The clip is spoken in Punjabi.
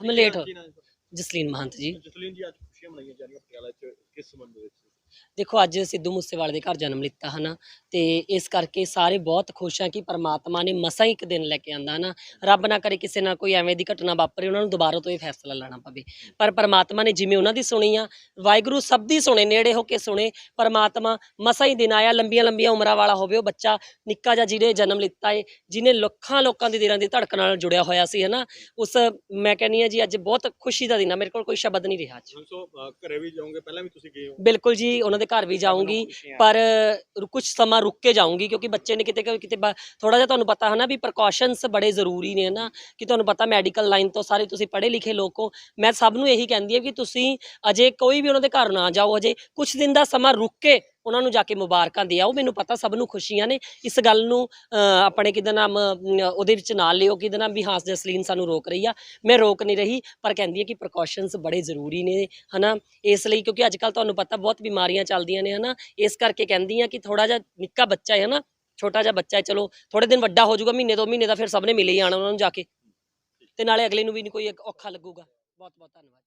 ਤੁਹਾਡਾ? ਜਸਲੀਨ ਮਹੰਤ ਜੀ। ਜਸਲੀਨ ਜੀ ਅੱਜ ਖੁਸ਼ੀਆਂ ਮਨਾਈਆਂ ਜਾ ਰਹੀਆਂ ਪਟਿਆਲਾ 'ਚ। ਕਿਸ ਸੰਬੰਧ ਵਿੱਚ? ਦੇਖੋ ਅੱਜ ਸਿੱਧੂ ਮੂਸੇਵਾਲੇ ਦੇ ਘਰ ਜਨਮ ਲਿੱਤਾ ਹਨਾ? ਤੇ ਇਸ ਕਰਕੇ ਸਾਰੇ ਬਹੁਤ ਖੁਸ਼ ਆ ਕਿ ਪਰਮਾਤਮਾ ਨੇ ਮਸਾਂ ਹੀ ਇੱਕ ਦਿਨ ਲੈ ਕੇ ਆਂਦਾ ਹਨਾ? ਰੱਬ ਨਾ ਕਰੇ ਕਿਸੇ ਨਾਲ ਕੋਈ ਐਵੇਂ ਦੀ ਘਟਨਾ ਵਾਪਰੇ ਉਹਨਾਂ ਨੂੰ ਦੁਬਾਰਾ ਤੋਂ ਇਹ ਫੈਸਲਾ ਲੈਣਾ ਪਵੇ। ਪਰ ਪਰਮਾਤਮਾ ਨੇ ਜਿਵੇਂ ਉਹਨਾਂ ਦੀ ਸੁਣੀ ਆ ਵਾਹਿਗੁਰੂ ਸਭ ਦੀ ਸੁਣੇ ਨੇੜੇ ਹੋ ਕੇ ਸੁਣੇ ਪਰਮਾਤਮਾ ਮਸਾਂ ਹੀ ਦਿਨ ਆਇਆ ਲੰਬੀਆਂ ਲੰਬੀਆਂ ਉਮਰਾਂ ਵਾਲਾ ਹੋਵੇ ਉਹ ਬੱਚਾ ਨਿੱਕਾ ਜਿਹਾ ਜਿਹਨੇ ਜਨਮ ਲਿੱਤਾ ਏ ਜਿਹਨੇ ਲੱਖਾਂ ਲੋਕਾਂ ਦੇ ਦਿਲਾਂ ਦੀ ਧੜਕਣ ਨਾਲ ਜੁੜਿਆ ਹੋਇਆ ਸੀ ਹਨਾ? ਉਸ ਮੈਂ ਕਹਿੰਨੀ ਆ ਜੀ ਅੱਜ ਬਹੁਤ ਖੁਸ਼ੀ ਦਾ ਦਿਨ ਆ ਮੇਰੇ ਕੋਲ ਕੋਈ ਸ਼ਬਦ ਨਹੀਂ ਰਿਹਾ ਅੱਜ। ਘਰੇ ਵੀ ਜਾਓਗੇ ਪਹਿਲਾਂ ਵੀ ਤੁਸੀਂ ਗਏ ਹੋ? ਬਿਲਕੁਲ ਜੀ ਉਹਨਾਂ ਦੇ ਘਰ ਵੀ ਜਾਊਂਗੀ ਪਰ ਕੁਝ ਸਮਾਂ ਰੁੱਕ ਕੇ ਜਾਊਂਗੀ ਕਿਉਂਕਿ ਬੱਚੇ ਨੇ ਕਿਤੇ ਕਿਤੇ ਥੋੜਾ ਜਿਹਾ ਤੁਹਾਨੂੰ ਪਤਾ ਹੈ ਨਾ ਵੀ ਪ੍ਰੀਕਾਸ਼ਨਸ ਬੜੇ ਜ਼ਰੂਰੀ ਨੇ ਨਾ ਕਿ ਤੁਹਾਨੂੰ ਪਤਾ ਮੈਡੀਕਲ ਲਾਈਨ ਤੋਂ ਸਾਰੇ ਤੁਸੀਂ ਪੜ੍ਹੇ ਲਿਖੇ ਲੋਕ ਹੋ। ਮੈਂ ਸਭ ਨੂੰ ਇਹੀ ਕਹਿੰਦੀ ਹਾਂ ਕਿ ਤੁਸੀਂ ਅਜੇ ਕੋਈ ਵੀ ਉਹਨਾਂ ਦੇ ਘਰ ਨਾ ਜਾਓ ਅਜੇ ਕੁਝ ਦਿਨ ਦਾ ਸਮਾਂ ਰੁੱਕ ਕੇ ਉਹਨਾਂ ਨੂੰ ਜਾ ਕੇ ਮੁਬਾਰਕਾਂ ਦੇ ਆਓ ਮੈਨੂੰ ਪਤਾ ਸਭ ਨੂੰ ਖੁਸ਼ੀਆਂ ਨੇ। ਇਸ ਗੱਲ ਨੂੰ ਅ, ਆਪਣੇ ਕਿਹਦਾ ਨਾਮ ਉਹਦੇ ਵਿੱਚ ਨਾਲ ਲਿਓ ਕਿਹਦਾ ਨਾਮ ਵੀ ਹਾਂ ਜਸਲੀਨ ਸਾਨੂੰ ਰੋਕ ਰਹੀ ਆ। ਮੈਂ ਰੋਕ ਨਹੀਂ ਰਹੀ ਪਰ ਕਹਿੰਦੀ ਹੈ ਕਿ ਪ੍ਰੀਕਾਸ਼ਨਸ ਬੜੇ ਜ਼ਰੂਰੀ ਨੇ ਹਨਾ? ਇਸ ਲਈ ਕਿਉਂਕਿ ਅੱਜ ਕੱਲ ਤੁਹਾਨੂੰ ਪਤਾ ਬਹੁਤ ਬਿਮਾਰੀਆਂ ਚੱਲਦੀਆਂ ਨੇ ਹਨਾ? ਇਸ ਕਰਕੇ ਕਹਿੰਦੀ ਆ ਕਿ ਥੋੜਾ ਜਿਹਾ ਨਿੱਕਾ ਬੱਚਾ ਹੈ ਹਨਾ? ਛੋਟਾ ਜਿਹਾ ਬੱਚਾ ਹੈ ਚਲੋ ਥੋੜੇ ਦਿਨ ਵੱਡਾ ਹੋ ਜਾਊਗਾ ਮਹੀਨੇ ਦੋ ਮਹੀਨੇ ਦਾ ਫਿਰ ਸਭ ਨੇ ਮਿਲੇ ਹੀ ਆਣਾ ਉਹਨਾਂ ਨੂੰ ਜਾ ਕੇ। ਤੇ ਨਾਲੇ ਅਗਲੇ ਨੂੰ ਵੀ ਨਹੀਂ ਕੋਈ ਔਖਾ ਲੱਗੂਗਾ। ਬਹੁਤ ਬਹੁਤ ਧੰਨਵਾਦ।